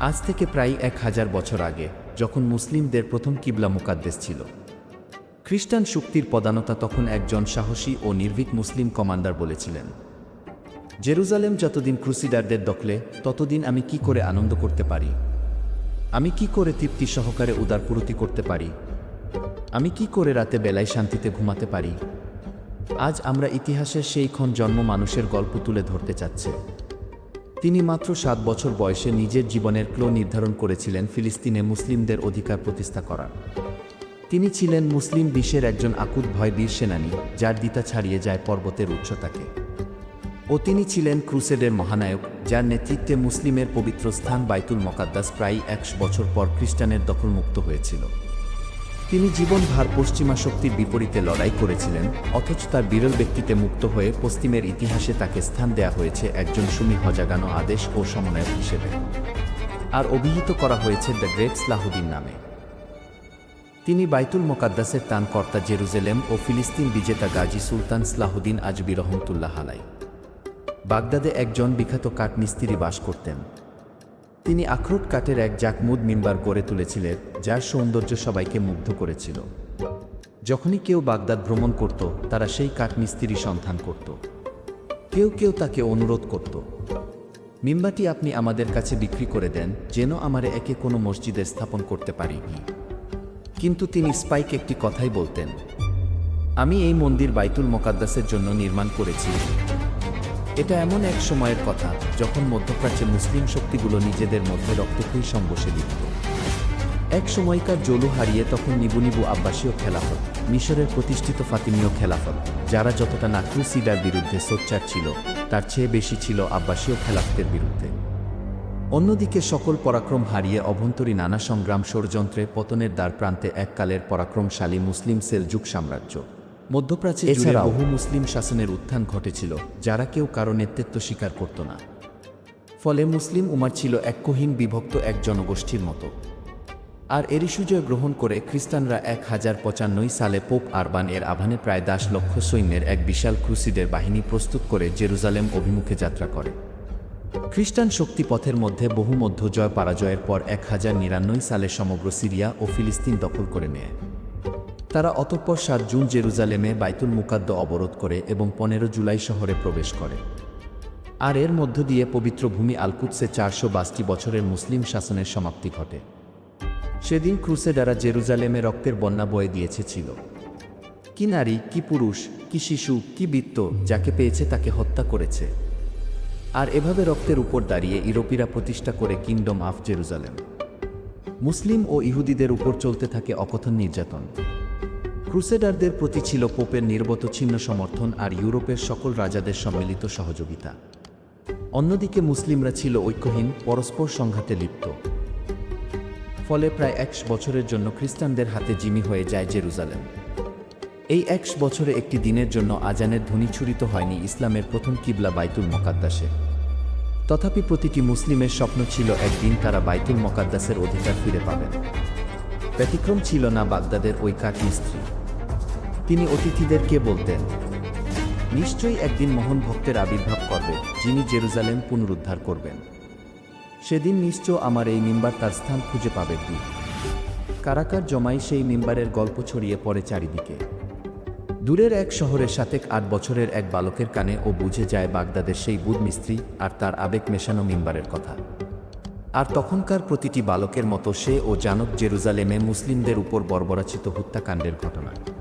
আজ থেকে প্রায় এক হাজার বছর আগে, যখন মুসলিমদের প্রথম কিবলা মুকাদ্দেস ছিল। খ্রিস্টান শক্তির প্রধানতা তখন একজন সাহসী ও নির্ভীক মুসলিম কমান্ডার বলেছিলেন। জেরুজালেম যতদিন ক্রুসিডারদের দখলে, ততদিন আমি কি করে আনন্দ করতে পারি? আমি কি করে তৃপ্তি সহকারে উদারপুরতি করতে পারি? আমি কি করে রাতে বেলায় শান্তিতে ঘুমাতে পারি? আজ আমরা ইতিহাসের সেই ক্ষণ জন্ম মানুষের গল্প তুলে ধরতে চাচ্ছে। তিনি মাত্র সাত বছর বয়সে নিজের জীবনের ক্লো নির্ধারণ করেছিলেন ফিলিস্তিনে মুসলিমদের অধিকার প্রতিষ্ঠা করার। তিনি ছিলেন মুসলিম বিশ্বের একজন আকুত ভয় বীর সেনানী, যার দিতা ছাড়িয়ে যায় পর্বতের উচ্চতাকে। ও তিনি ছিলেন ক্রুসেডের মহানায়ক, যার নেতৃত্বে মুসলিমের পবিত্র স্থান বাইতুল মকাদ্দাস প্রায় একশো বছর পর খ্রিস্টানের দখলমুক্ত হয়েছিল। তিনি জীবনভার পশ্চিমা শক্তির বিপরীতে লড়াই করেছিলেন, অথচ তার বিরল ব্যক্তিতে মুক্ত হয়ে পশ্চিমের ইতিহাসে তাকে স্থান দেয়া হয়েছে একজন সুমি হজাগানো আদেশ ও সমন্বয়ক হিসেবে। আর অভিহিত করা হয়েছে দ্য গ্রেট স্লাহুদ্দিন নামে। তিনি বাইতুল মোকাদ্দাসের তানকর্তা জেরুজেলেম ও ফিলিস্তিন বিজেতা গাজী সুলতান স্লাহুদ্দিন আজবি রহমতুল্লাহ আলাই। বাগদাদে একজন বিখ্যাত কাঠ মিস্ত্রি বাস করতেন। তিনি আখরোট কাঠের এক জাকমুদ মিম্বার গড়ে তুলেছিলেন, যার সৌন্দর্য সবাইকে মুগ্ধ করেছিল। যখনই কেউ বাগদাদ ভ্রমণ করত, তারা সেই কাঠ মিস্ত্রি সন্ধান করত। কেউ কেউ তাকে অনুরোধ করত মিম্বাটি আপনি আমাদের কাছে বিক্রি করে দেন, যেন আমার একে কোনো মসজিদে স্থাপন করতে পারি। কিন্তু তিনি স্পাইক একটি কথাই বলতেন, আমি এই মন্দির বাইতুল মোকাদ্দাসের জন্য নির্মাণ করেছি। এটা এমন এক সময়ের কথা যখন মধ্যপ্রাচ্যে মুসলিম শক্তিগুলো নিজেদের মধ্যে রক্তক্ষয়ী সংঘর্ষে লিপ্ত। এক সময়কার জলু হারিয়ে তখন নিবু নিবু আব্বাসীয় খেলাফত, মিশরের প্রতিষ্ঠিত ফাতিমীয় খেলাফত, যারা যতটা না ক্রুসিডার বিরুদ্ধে সোচ্চার ছিল, তার চেয়ে বেশি ছিল আব্বাসীয় খেলাফতের বিরুদ্ধে। অন্যদিকে সকল পরাক্রম হারিয়ে অভ্যন্তরী নানা সংগ্রাম ষড়যন্ত্রে পতনের দ্বার প্রান্তে এককালের পরাক্রমশালী মুসলিম সেলজুক সাম্রাজ্য। মধ্যপ্রাচ্যে এছাড়া বহু মুসলিম শাসনের উত্থান ঘটেছিল যারা কেউ কারও নেতৃত্ব স্বীকার করত না। ফলে মুসলিম উমার ছিল ঐক্যহীন বিভক্ত এক জনগোষ্ঠীর মতো। আর এরই সুযোগ গ্রহণ করে খ্রিস্টানরা এক হাজার পঁচান্নই সালে পোপ আরবান এর আহ্বানে প্রায় দাস লক্ষ সৈন্যের এক বিশাল ক্রুসিডের বাহিনী প্রস্তুত করে জেরুজালেম অভিমুখে যাত্রা করে। খ্রিস্টান শক্তিপথের মধ্যে বহু মধ্য জয় পরাজয়ের পর এক হাজার নিরানব্বই সালে সমগ্র সিরিয়া ও ফিলিস্তিন দখল করে নেয়। তারা অতঃপর সাত জুন জেরুজালেমে বাইতুল মুকাদ্দ অবরোধ করে এবং পনেরো জুলাই শহরে প্রবেশ করে। আর এর মধ্য দিয়ে পবিত্র ভূমি আলকুৎসে চারশো বাষট্টি বছরের মুসলিম শাসনের সমাপ্তি ঘটে। সেদিন ক্রুসেডারা জেরুজালেমে রক্তের বন্যা বয়ে দিয়েছে ছিল। কি নারী, কি পুরুষ, কি শিশু, কি বৃত্ত যাকে পেয়েছে তাকে হত্যা করেছে। আর এভাবে রক্তের উপর দাঁড়িয়ে ইউরোপীরা প্রতিষ্ঠা করে কিংডম অফ জেরুজালেম মুসলিম ও ইহুদিদের উপর চলতে থাকে অকথন নির্যাতন। ক্রুসেডারদের প্রতি ছিল পোপের নির্বত ছিন্ন সমর্থন আর ইউরোপের সকল রাজাদের সম্মিলিত সহযোগিতা। অন্যদিকে মুসলিমরা ছিল ঐক্যহীন, পরস্পর সংঘাতে লিপ্ত। ফলে প্রায় একশ বছরের জন্য খ্রিস্টানদের হাতে জিমি হয়ে যায় জেরুজালেম। এই একশ বছরে একটি দিনের জন্য আজানের ধ্বনি ছুরিত হয়নি ইসলামের প্রথম কিবলা বাইতুল মকাদ্দাসে। তথাপি প্রতিটি মুসলিমের স্বপ্ন ছিল একদিন তারা বাইতুল মকাদ্দাসের অধিকার ফিরে পাবেন। ব্যতিক্রম ছিল না বাগদাদের ওই কাঠ মিস্ত্রি তিনি অতিথিদেরকে বলতেন, নিশ্চয়ই একদিন মহান ভক্তের আবির্ভাব করবে, যিনি জেরুজালেম পুনরুদ্ধার করবেন। সেদিন নিশ্চয় আমার এই মিম্বার তার স্থান খুঁজে পাবে কি? কারাকার জমাই সেই মিম্বারের গল্প ছড়িয়ে পড়ে চারিদিকে। দূরের এক শহরের সাথে আট বছরের এক বালকের কানে ও বুঝে যায় বাগদাদের সেই বুধ মিস্ত্রি আর তার আবেগ মেশানো মিম্বারের কথা। আর তখনকার প্রতিটি বালকের মতো সে ও জানক জেরুজালেমে মুসলিমদের উপর বর্বরাচিত হত্যাকাণ্ডের ঘটনা।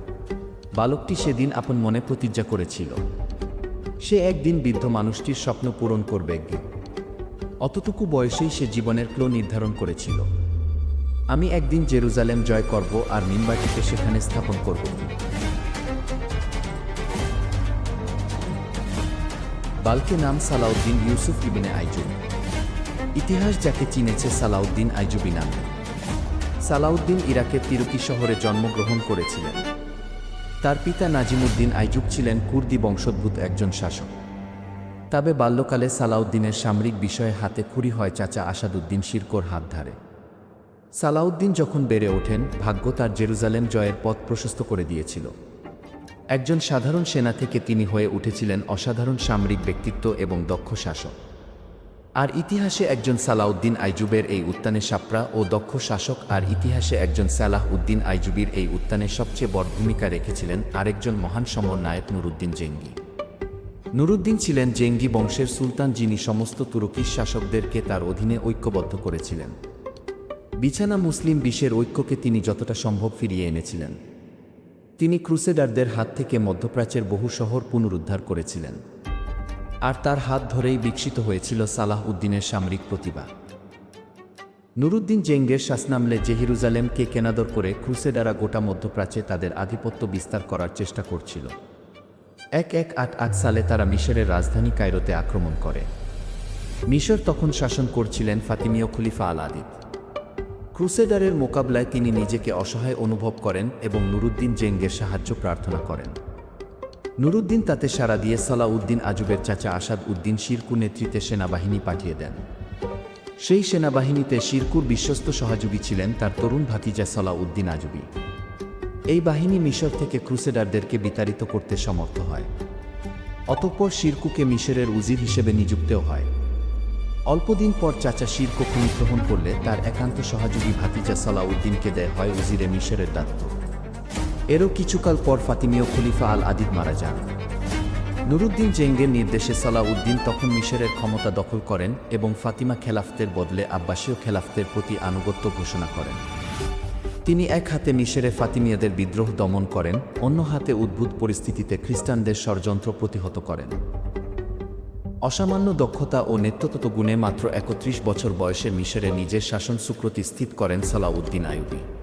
বালকটি সেদিন আপন মনে প্রতিজ্ঞা করেছিল। সে একদিন বৃদ্ধ মানুষটির স্বপ্ন পূরণ করবে একদিন। অতটুকু বয়সেই সে জীবনের ক্লো নির্ধারণ করেছিল। আমি একদিন জেরুজালেম জয় করব আর মিম্বাটিকে সেখানে স্থাপন করব। বালকে নাম সালাউদ্দিন ইউসুফ ইবিনে আইজুবি ইতিহাস যাকে চিনেছে সালাউদ্দিন আইজুবি নামে। সালাউদ্দিন ইরাকের তিরুকি শহরে জন্মগ্রহণ করেছিলেন। তার পিতা নাজিমুদ্দিন আইজুব ছিলেন কুর্দি বংশোদ্ভূত একজন শাসক। তবে বাল্যকালে সালাউদ্দিনের সামরিক বিষয়ে হাতে খুঁড়ি হয় চাচা আসাদুদ্দিন শিরকোর হাত ধারে। সালাউদ্দিন যখন বেড়ে ওঠেন, ভাগ্য তার জেরুজালেম জয়ের পথ প্রশস্ত করে দিয়েছিল। একজন সাধারণ সেনা থেকে তিনি হয়ে উঠেছিলেন অসাধারণ সামরিক ব্যক্তিত্ব এবং দক্ষ শাসক। আর ইতিহাসে একজন সালাউদ্দিন আইজুবের এই উত্তানে সাপড়া ও দক্ষ শাসক আর ইতিহাসে একজন সালাহ উদ্দিন আইজুবির এই উত্তানে সবচেয়ে বড় ভূমিকা রেখেছিলেন আরেকজন মহান সমরনায়ক নুরুদ্দিন জেঙ্গি। নুরুদ্দিন ছিলেন জেঙ্গি বংশের সুলতান যিনি সমস্ত তুরকির শাসকদেরকে তার অধীনে ঐক্যবদ্ধ করেছিলেন। বিছানা মুসলিম বিশ্বের ঐক্যকে তিনি যতটা সম্ভব ফিরিয়ে এনেছিলেন। তিনি ক্রুসেডারদের হাত থেকে মধ্যপ্রাচ্যের বহু শহর পুনরুদ্ধার করেছিলেন। আর তার হাত ধরেই বিকশিত হয়েছিল সালাহ উদ্দিনের সামরিক প্রতিভা নুরুদ্দিন জেঙ্গের শাসনামলে জেহিরুজালেমকে কেনাদর করে ক্রুসেডারা গোটা মধ্যপ্রাচ্যে তাদের আধিপত্য বিস্তার করার চেষ্টা করছিল। এক এক আট আট সালে তারা মিশরের রাজধানী কায়রোতে আক্রমণ করে। মিশর তখন শাসন করছিলেন ফাতিমীয় খলিফা আল আদিদ ক্রুসেডারের মোকাবলায় তিনি নিজেকে অসহায় অনুভব করেন এবং নুরুদ্দিন জেঙ্গের সাহায্য প্রার্থনা করেন। নুরুদ্দিন তাতে সারা দিয়ে সালাউদ্দিন আজুবের চাচা আসাদ উদ্দিন শিরকু নেতৃত্বে সেনাবাহিনী পাঠিয়ে দেন। সেই সেনাবাহিনীতে শিরকুর বিশ্বস্ত সহযোগী ছিলেন তার তরুণ ভাতিজা সালাউদ্দিন আজুবি। এই বাহিনী মিশর থেকে ক্রুসেডারদেরকে বিতাড়িত করতে সমর্থ হয়। অতঃপর শিরকুকে মিশরের উজির হিসেবে নিযুক্তও হয়। অল্পদিন পর চাচা শিরকো গ্রহণ করলে তার একান্ত সহযোগী ভাতিজা সালাউদ্দিনকে দেয় হয় উজিরে মিশরের দায়িত্ব। এরও কিছুকাল পর ফাতিমীয় খলিফা আল আদিদ মারা যান। নুরুদ্দিন জেঙ্গের নির্দেশে সালাউদ্দিন তখন মিশরের ক্ষমতা দখল করেন এবং ফাতিমা খেলাফতের বদলে আব্বাসীয় খেলাফতের প্রতি আনুগত্য ঘোষণা করেন। তিনি এক হাতে মিশরে ফাতিমিয়াদের বিদ্রোহ দমন করেন, অন্য হাতে উদ্ভুত পরিস্থিতিতে খ্রিস্টানদের ষড়যন্ত্র প্রতিহত করেন। অসামান্য দক্ষতা ও নেতৃত্ব গুণে মাত্র একত্রিশ বছর বয়সে মিশরে নিজের শাসন সুক্রতি স্থিত করেন সালাউদ্দিন আইয়ুবী।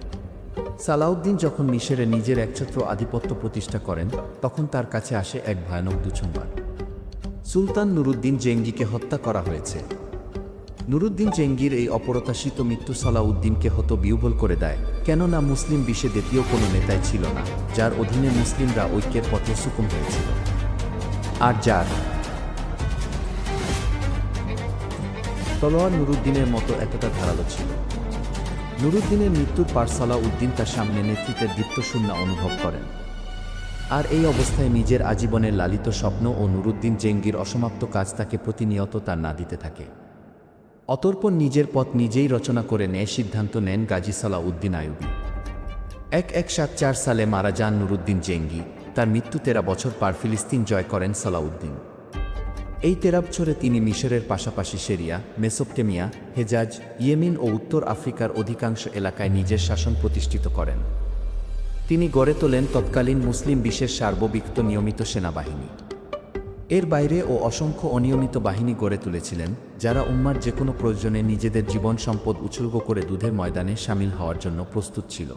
সালাউদ্দিন যখন মিশরে নিজের একছত্র আধিপত্য প্রতিষ্ঠা করেন, তখন তার কাছে আসে এক ভয়ানক দুঃসংবাদ। সুলতান নুরুদ্দিন জেঙ্গিকে হত্যা করা হয়েছে। নুরুদ্দিন জেঙ্গির এই অপরতাশিত মৃত্যু সালাউদ্দিনকে হত বিউবল করে দেয়, কেননা মুসলিম বিশ্বে দ্বিতীয় কোনো নেতাই ছিল না, যার অধীনে মুসলিমরা ঐক্যের পথে সুকুম হয়েছিল। আর যার তলোয়ার নুরুদ্দিনের মতো এতটা ধারালো ছিল। নুরুদ্দিনের মৃত্যুর পর সালাউদ্দিন তার সামনে নেতৃত্বের দীপ্তশূন্য অনুভব করেন। আর এই অবস্থায় নিজের আজীবনের লালিত স্বপ্ন ও নুরুদ্দিন জেঙ্গির অসমাপ্ত কাজ তাকে প্রতিনিয়ত তার না দিতে থাকে। অতর্পণ নিজের পথ নিজেই রচনা করে নেয় সিদ্ধান্ত নেন গাজী সালাউদ্দিন আয়ুবী এক এক সাত চার সালে মারা যান নুরুদ্দিন জেঙ্গি। তার মৃত্যু তেরা বছর পার ফিলিস্তিন জয় করেন সালাউদ্দিন। এই তেরা বছরে তিনি মিশরের পাশাপাশি সেরিয়া, মেসোপটেমিয়া, হেজাজ, ইয়েমিন ও উত্তর আফ্রিকার অধিকাংশ এলাকায় নিজের শাসন প্রতিষ্ঠিত করেন। তিনি গড়ে তোলেন তৎকালীন মুসলিম বিশ্বের সার্ববিক্ত নিয়মিত সেনাবাহিনী। এর বাইরে ও অসংখ্য অনিয়মিত বাহিনী গড়ে তুলেছিলেন, যারা উম্মার যে কোনো প্রয়োজনে নিজেদের জীবন সম্পদ উৎসর্গ করে দুধের ময়দানে সামিল হওয়ার জন্য প্রস্তুত ছিল।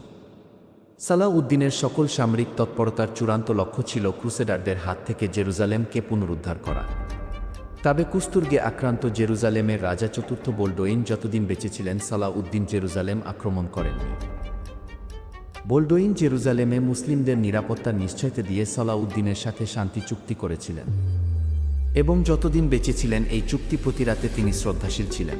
সালাউদ্দিনের সকল সামরিক তৎপরতার চূড়ান্ত লক্ষ্য ছিল ক্রুসেডারদের হাত থেকে জেরুজালেমকে পুনরুদ্ধার করা। তবে কুস্তুর্গে আক্রান্ত জেরুজালেমের রাজা চতুর্থ বোল্ডোইন যতদিন বেঁচেছিলেন সালাউদ্দিন জেরুজালেম আক্রমণ করেননি। বোল্ডোইন জেরুজালেমে মুসলিমদের নিরাপত্তা নিশ্চয়তা দিয়ে সালাউদ্দিনের সাথে শান্তি চুক্তি করেছিলেন এবং যতদিন বেঁচেছিলেন এই চুক্তি প্রতি রাতে তিনি শ্রদ্ধাশীল ছিলেন।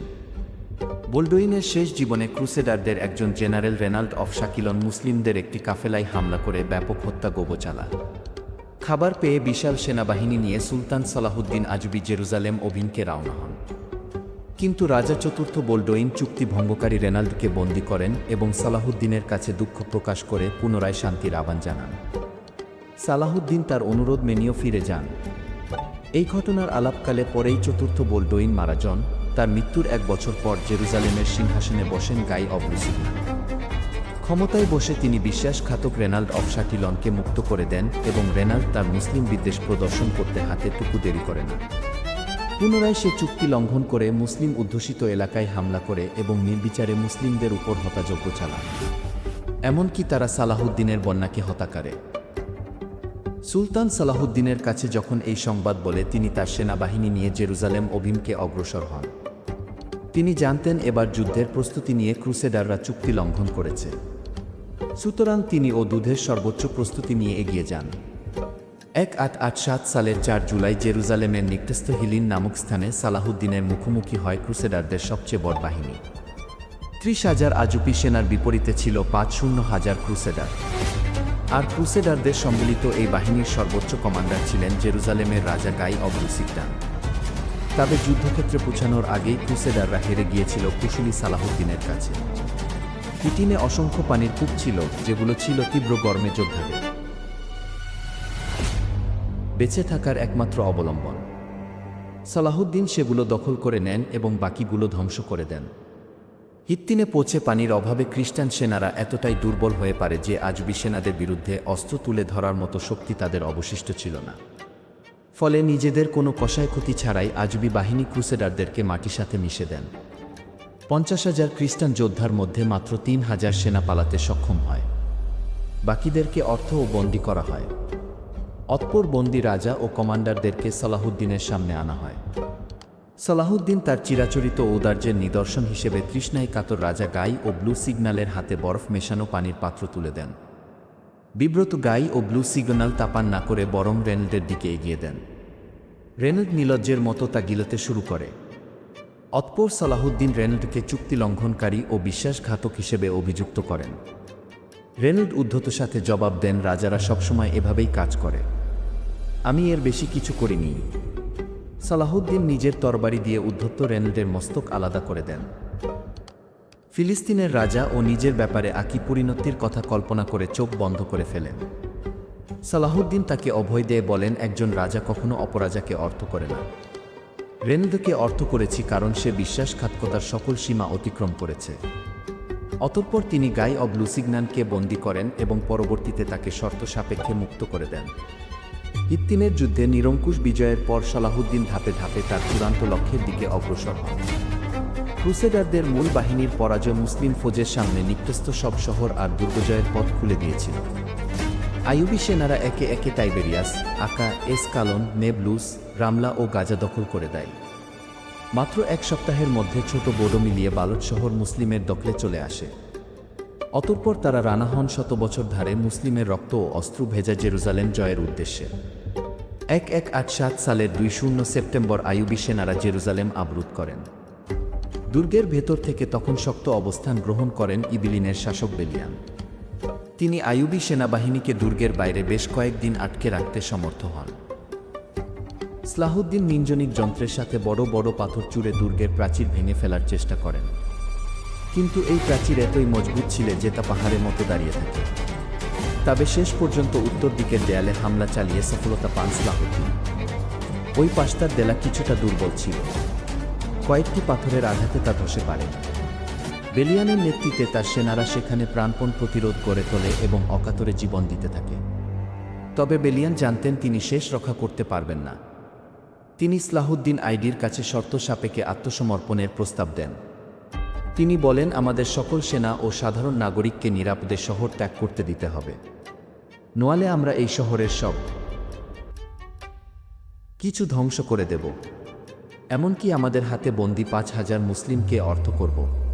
বোল্ডোইনের শেষ জীবনে ক্রুসেডারদের একজন জেনারেল রেনাল্ড অফ শাকিলন মুসলিমদের একটি কাফেলায় হামলা করে ব্যাপক হত্যা গোবো চালান খাবার পেয়ে বিশাল সেনাবাহিনী নিয়ে সুলতান সালাহুদ্দিন আজবি জেরুজালেম অভিনকে রওনা হন। কিন্তু রাজা চতুর্থ বোল্ডোইন চুক্তি ভঙ্গকারী রেনাল্ডকে বন্দী করেন এবং সালাহুদ্দিনের কাছে দুঃখ প্রকাশ করে পুনরায় শান্তির আহ্বান জানান। সালাহুদ্দিন তার অনুরোধ মেনিয়েও ফিরে যান। এই ঘটনার আলাপকালে পরেই চতুর্থ বোল্ডোইন মারা যান। তার মৃত্যুর এক বছর পর জেরুজালেমের সিংহাসনে বসেন গাই অবলুসিন ক্ষমতায় বসে তিনি বিশ্বাসঘাতক রেনাল্ড অফ শাটিলনকে মুক্ত করে দেন এবং রেনাল্ড তার মুসলিম বিদ্বেষ প্রদর্শন করতে হাতে টুকু দেরি করে না। পুনরায় সে চুক্তি লঙ্ঘন করে মুসলিম অধ্যুষিত এলাকায় হামলা করে এবং নির্বিচারে মুসলিমদের উপর হতাযজ্ঞ চালান এমনকি তারা সালাহুদ্দিনের বন্যাকে হতাকারে সুলতান সালাহুদ্দিনের কাছে যখন এই সংবাদ বলে, তিনি তার সেনাবাহিনী নিয়ে জেরুজালেম অভিমকে অগ্রসর হন। তিনি জানতেন এবার যুদ্ধের প্রস্তুতি নিয়ে ক্রুসেডাররা চুক্তি লঙ্ঘন করেছে। সুতরাং তিনি ও দুধের সর্বোচ্চ প্রস্তুতি নিয়ে এগিয়ে যান। এক আট আট সাত সালের চার জুলাই জেরুজালেমের নিকটস্থ হিলিন নামক স্থানে সালাহুদ্দিনের মুখোমুখি হয় ক্রুসেডারদের সবচেয়ে বড় বাহিনী। ত্রিশ হাজার আজুপি সেনার বিপরীতে ছিল পাঁচ শূন্য হাজার ক্রুসেডার। আর ক্রুসেডারদের সম্মিলিত এই বাহিনীর সর্বোচ্চ কমান্ডার ছিলেন জেরুজালেমের রাজা গাই অব লুসিকদান তবে যুদ্ধক্ষেত্রে পৌঁছানোর আগেই ক্রুসেডাররা হেরে গিয়েছিল কুশলী সালাহুদ্দিনের কাছে। পিটিনে অসংখ্য পানির কূপ ছিল, যেগুলো ছিল তীব্র গরমে যোদ্ধাদের। বেঁচে থাকার একমাত্র অবলম্বন। সালাহুদ্দিন সেগুলো দখল করে নেন এবং বাকিগুলো ধ্বংস করে দেন। হিত্তিনে পৌঁছে পানির অভাবে খ্রিস্টান সেনারা এতটাই দুর্বল হয়ে পারে যে আজবি সেনাদের বিরুদ্ধে অস্ত্র তুলে ধরার মতো শক্তি তাদের অবশিষ্ট ছিল না। ফলে নিজেদের কোনো কষায় ক্ষতি ছাড়াই আজবি বাহিনী ক্রুসেডারদেরকে মাটির সাথে মিশে দেন। পঞ্চাশ হাজার খ্রিস্টান যোদ্ধার মধ্যে মাত্র তিন হাজার সেনা পালাতে সক্ষম হয়। বাকিদেরকে অর্থ ও বন্দি করা হয়। অতপর বন্দি রাজা ও কমান্ডারদেরকে সালাহুদ্দিনের সামনে আনা হয়। সালাহুদ্দিন তার চিরাচরিত ঔদার্যের নিদর্শন হিসেবে তৃষ্ণায় কাতর রাজা গাই ও ব্লু সিগন্যালের হাতে বরফ মেশানো পানির পাত্র তুলে দেন। বিব্রত গাই ও ব্লু সিগন্যাল তাপান না করে বরং রেনল্ডের দিকে এগিয়ে দেন। রেনল্ড নীলজ্জের মতো তা গিলতে শুরু করে। অতপর সালাহুদ্দিন রেনল্ডকে চুক্তি লঙ্ঘনকারী ও বিশ্বাসঘাতক হিসেবে অভিযুক্ত করেন। রেনল্ড উদ্ধত সাথে জবাব দেন, রাজারা সবসময় এভাবেই কাজ করে। আমি এর বেশি কিছু করিনি। সালাহুদ্দিন নিজের তরবারি দিয়ে উদ্ধত্ত রেনল্ডের মস্তক আলাদা করে দেন। ফিলিস্তিনের রাজা ও নিজের ব্যাপারে আকি পরিণতির কথা কল্পনা করে চোখ বন্ধ করে ফেলেন। সালাহুদ্দিন তাকে অভয় দিয়ে বলেন, একজন রাজা কখনো অপরাজাকে অর্থ করে না। রেনল্ডকে অর্থ করেছি কারণ সে বিশ্বাসঘাতকতার সকল সীমা অতিক্রম করেছে। অতঃপর তিনি গাই অব লুসিগনানকে বন্দী করেন এবং পরবর্তীতে তাকে শর্ত সাপেক্ষে মুক্ত করে দেন। হিত্তিনের যুদ্ধে নিরঙ্কুশ বিজয়ের পর সালাহুদ্দিন ধাপে ধাপে তার চূড়ান্ত লক্ষ্যের দিকে অগ্রসর হন। ক্রুসেডারদের মূল বাহিনীর পরাজয় মুসলিম ফৌজের সামনে নিকটস্থ সব শহর আর দুর্গজয়ের পথ খুলে দিয়েছিল। আইয়ুবি সেনারা একে একে টাইবেরিয়াস, আকা, এসকালন, নেবলুস, রামলা ও গাজা দখল করে দেয়। মাত্র এক সপ্তাহের মধ্যে ছোট বোর্ডো মিলিয়ে বালট শহর মুসলিমের দখলে চলে আসে। অতঃপর তারা রানা হন শত বছর ধারে মুসলিমের রক্ত ও অস্ত্র ভেজা জেরুজালেম জয়ের উদ্দেশ্যে। এক এক আট সাত সালের দুই শূন্য সেপ্টেম্বর আইয়ুবি সেনারা জেরুজালেম আবরুদ করেন। দুর্গের ভেতর থেকে তখন শক্ত অবস্থান গ্রহণ করেন ইবিলিনের শাসক বেলিয়ান। তিনি আইয়ুবি সেনাবাহিনীকে দুর্গের বাইরে বেশ কয়েকদিন আটকে রাখতে সমর্থ হন। সালাহুদ্দিন নিঞ্জনিক যন্ত্রের সাথে বড় বড় পাথর চুড়ে দুর্গের প্রাচীর ভেঙে ফেলার চেষ্টা করেন। কিন্তু এই প্রাচীর এতই মজবুত ছিল যে তা পাহাড়ের মতো দাঁড়িয়ে থাকে। তবে শেষ পর্যন্ত উত্তর দিকের দেয়ালে হামলা চালিয়ে সফলতা পান সালাহুদ্দিন। ওই পাশটার দেলা কিছুটা দুর্বল ছিল। কয়েকটি পাথরের আঘাতে তা ধসে পারে বেলিয়ানের নেতৃত্বে তার সেনারা সেখানে প্রাণপণ প্রতিরোধ করে তোলে এবং অকাতরে জীবন দিতে থাকে। তবে বেলিয়ান জানতেন তিনি শেষ রক্ষা করতে পারবেন না। তিনি সালাহুদ্দিন আইডির কাছে শর্ত সাপেক্ষে আত্মসমর্পণের প্রস্তাব দেন। তিনি বলেন, আমাদের সকল সেনা ও সাধারণ নাগরিককে নিরাপদে শহর ত্যাগ করতে দিতে হবে। নোয়ালে আমরা এই শহরের সব কিছু ধ্বংস করে দেব। এমনকি আমাদের হাতে বন্দি পাঁচ হাজার মুসলিমকে অর্থ করব।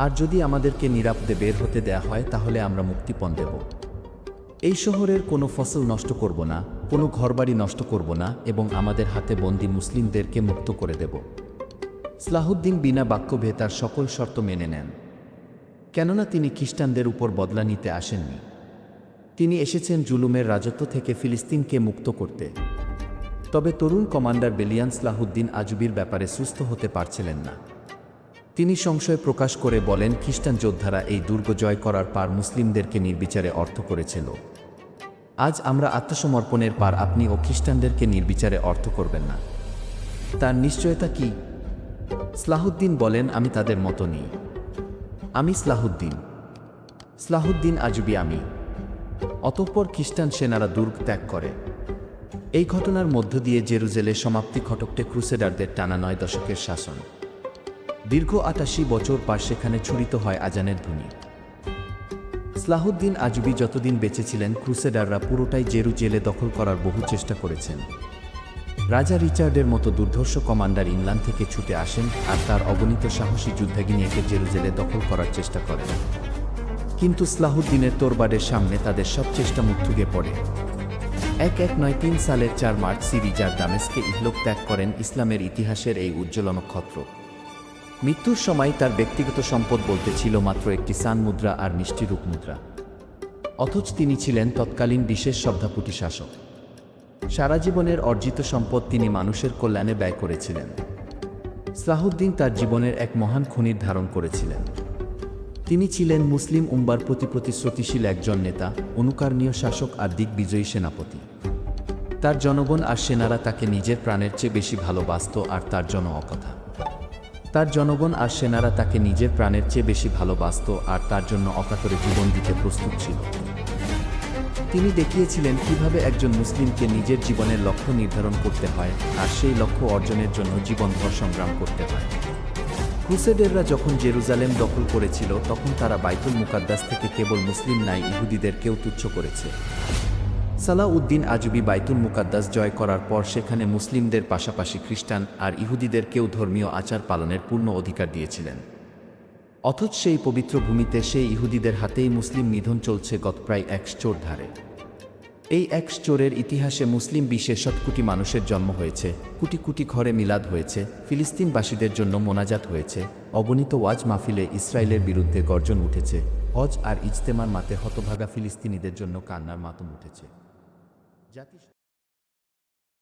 আর যদি আমাদেরকে নিরাপদে বের হতে দেয়া হয়, তাহলে আমরা মুক্তিপণ দেব। এই শহরের কোনো ফসল নষ্ট করব না, কোনো ঘরবাড়ি নষ্ট করব না এবং আমাদের হাতে বন্দি মুসলিমদেরকে মুক্ত করে দেব। সালাহুদ্দিন বিনা বাক্যভে তার সকল শর্ত মেনে নেন। কেননা তিনি খ্রিস্টানদের উপর বদলা নিতে আসেননি। তিনি এসেছেন জুলুমের রাজত্ব থেকে ফিলিস্তিনকে মুক্ত করতে। তবে তরুণ কমান্ডার বেলিয়ান সালাহুদ্দিন আজুবির ব্যাপারে সুস্থ হতে পারছিলেন না। তিনি সংশয় প্রকাশ করে বলেন, খ্রিস্টান যোদ্ধারা এই দুর্গ জয় করার পার মুসলিমদেরকে নির্বিচারে অর্থ করেছিল। আজ আমরা আত্মসমর্পণের পার আপনি ও খ্রিস্টানদেরকে নির্বিচারে অর্থ করবেন না। তার নিশ্চয়তা কি? সালাহুদ্দিন বলেন, আমি তাদের মতো নেই। আমি সালাহুদ্দিন। সালাহুদ্দিন আজুবি আমি। অতঃপর খ্রিস্টান সেনারা দুর্গ ত্যাগ করে। এই ঘটনার মধ্য দিয়ে জেরুজেলে সমাপ্তি ঘটকটে ক্রুসেডারদের টানা নয় দশকের শাসন। দীর্ঘ আটাশি বছর পর সেখানে ছুরিত হয় আজানের ধ্বনি। সালাহুদ্দিন আজবি যতদিন বেঁচে ছিলেন, ক্রুসেডাররা পুরোটাই জেরু জেলে দখল করার বহু চেষ্টা করেছেন। রাজা রিচার্ডের মতো দুর্ধর্ষ কমান্ডার ইংল্যান্ড থেকে ছুটে আসেন আর তার অগণিত সাহসী যুদ্ধাগিনী একে জেরুজেলে দখল করার চেষ্টা করেন। কিন্তু সালাহুদ্দিনের তোরবারের সামনে তাদের সব চেষ্টা মুখথুগে পড়ে। এক এক নয় তিন সালের চার মার্চ সিরিজার দামেস্কে ইহলোক ত্যাগ করেন ইসলামের ইতিহাসের এই উজ্জ্বল নক্ষত্র। মৃত্যুর সময় তার ব্যক্তিগত সম্পদ বলতে ছিল মাত্র একটি সান মুদ্রা আর মিষ্টি রূপ মুদ্রা। অথচ তিনি ছিলেন তৎকালীন বিশেষ শব্দাপুটি শাসক। সারা জীবনের অর্জিত সম্পদ তিনি মানুষের কল্যাণে ব্যয় করেছিলেন। সালাহুদ্দিন তার জীবনের এক মহান খনির ধারণ করেছিলেন। তিনি ছিলেন মুসলিম উম্বার প্রতি প্রতিশ্রুতিশীল একজন নেতা, অনুকরণীয় শাসক আর দিগ্বিজয়ী সেনাপতি। তার জনগণ আর সেনারা তাকে নিজের প্রাণের চেয়ে বেশি ভালোবাসত আর তার জন্য অকথা তার জনগণ আর সেনারা তাকে নিজের প্রাণের চেয়ে বেশি ভালোবাসত আর তার জন্য অকাতরে জীবন দিতে প্রস্তুত ছিল। তিনি দেখিয়েছিলেন কীভাবে একজন মুসলিমকে নিজের জীবনের লক্ষ্য নির্ধারণ করতে হয় আর সেই লক্ষ্য অর্জনের জন্য জীবনভর সংগ্রাম করতে হয়। ক্রুসেডেররা যখন জেরুজালেম দখল করেছিল, তখন তারা বাইতুল মুকাদ্দাস থেকে কেবল মুসলিম নাই, ইহুদিদেরকেও তুচ্ছ করেছে। সালাউদ্দিন আজবি বাইতুল মুকাদ্দাস জয় করার পর সেখানে মুসলিমদের পাশাপাশি খ্রিস্টান আর ইহুদিদেরকেও ধর্মীয় আচার পালনের পূর্ণ অধিকার দিয়েছিলেন। অথচ সেই পবিত্র ভূমিতে সেই ইহুদিদের হাতেই মুসলিম নিধন চলছে গত প্রায় একশ চোর ধারে। এই এক চোরের ইতিহাসে মুসলিম বিশ্বে শত কোটি মানুষের জন্ম হয়েছে, কোটি কোটি ঘরে মিলাদ হয়েছে, ফিলিস্তিনবাসীদের জন্য মোনাজাত হয়েছে, অগণিত ওয়াজ মাহফিলে ইসরায়েলের বিরুদ্ধে গর্জন উঠেছে, হজ আর ইজতেমার মাতে হতভাগা ফিলিস্তিনিদের জন্য কান্নার মাতম উঠেছে। জাতিসংঘ